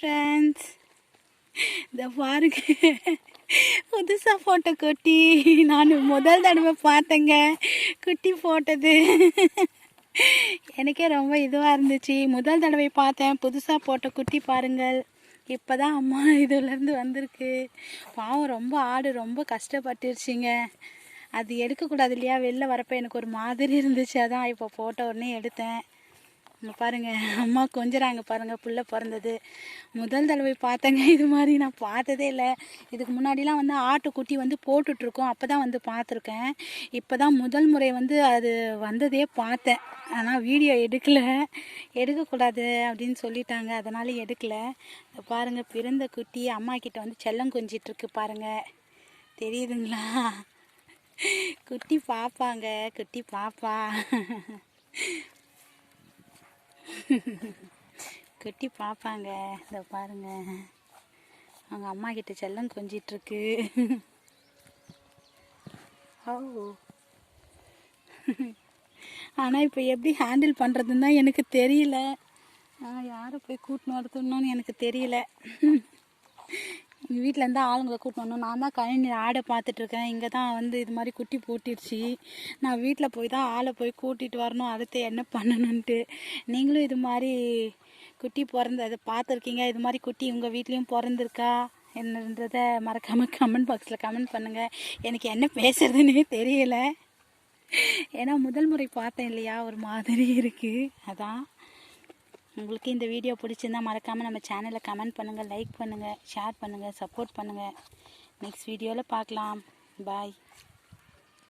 Friends இந்த பாருங்க. புதுசாக போட்ட குட்டி நான் முதல் தடவை பார்த்தேங்க. குட்டி போட்டது. எனக்கே ரொம்ப இதுவாக இருந்துச்சு. முதல் தடவை பார்த்தேன். புதுசாக போட்ட குட்டி பாருங்கள். இப்போ தான் அம்மா இதுலேருந்து வந்திருக்கு. பாவம் ரொம்ப ஆடு ரொம்ப கஷ்டப்பட்டுருச்சுங்க. அது எடுக்கக்கூடாது இல்லையா? வெளில வரப்போ எனக்கு ஒரு மாதிரி இருந்துச்சு. அதான் இப்போ போட்ட உடனே எடுத்தேன். இங்கே பாருங்கள் அம்மா கொஞ்சறாங்க பாருங்கள் புள்ள பிறந்தது. முதல் தடவை பார்த்தேங்க இது மாதிரி நான் பார்த்ததே இல்லை. இதுக்கு முன்னாடிலாம் வந்து ஆட்டுக்குட்டி வந்து போட்டுட்ருக்கோம் அப்போ தான் வந்து பார்த்துருக்கேன். இப்போ தான் முதல் முறை வந்து அது வந்ததே பார்த்தேன். ஆனால் வீடியோ எடுக்கலை. எடுக்கக்கூடாது அப்படின்னு சொல்லிட்டாங்க அதனால எடுக்கலை. பாருங்கள் பாருங்க பிறந்த குட்டி அம்மா கிட்ட வந்து செல்லம் கொஞ்சிட்ருக்கு பாருங்கள் தெரியுதுங்களா? குட்டி பாப்பாங்க குட்டி பாப்பா. கட்டி பார்ப்பாங்க இதை பாருங்க. அவங்க அம்மா கிட்ட செல்லம் கொஞ்சிட்டு இருக்கு ஓ. ஆனால் இப்போ எப்படி ஹேண்டில் பண்ணுறதுன்னு தான் எனக்கு தெரியல. நான் யாரை போய் கூட்டின்னு வரதுன்னு எனக்கு தெரியல. எங்கள் வீட்டில் இருந்தால் ஆளுங்களை கூட்டின்னு வரணும். நான் தான் கழனி ஆடை பார்த்துட்ருக்கேன் இங்கே தான் வந்து இது மாதிரி குட்டி போட்டிருச்சு நான் வீட்டில் போய் தான் ஆளை போய் கூட்டிகிட்டு வரணும். அடுத்து என்ன பண்ணணுன்ட்டு நீங்களும் இது மாதிரி குட்டி பிறந்த அதை பார்த்துருக்கீங்க இது மாதிரி குட்டி உங்கள் வீட்லேயும் பிறந்திருக்கா? என்னன்றதை மறக்காமல் கமெண்ட் பாக்ஸில் கமெண்ட் பண்ணுங்கள் எனக்கு என்ன பேசுறதுன்னே தெரியலை. ஏன்னா முதல் முறை பார்த்தேன் இல்லையா? ஒரு மாதிரி இருக்குது அதான். உங்களுக்கு இந்த வீடியோ பிடிச்சிருந்தா மறக்காமல் நம்ம சேனலை கமெண்ட் பண்ணுங்கள் லைக் பண்ணுங்கள் ஷேர் பண்ணுங்கள் சப்போர்ட் பண்ணுங்கள் நெக்ஸ்ட் வீடியோவில் பார்க்கலாம். பாய்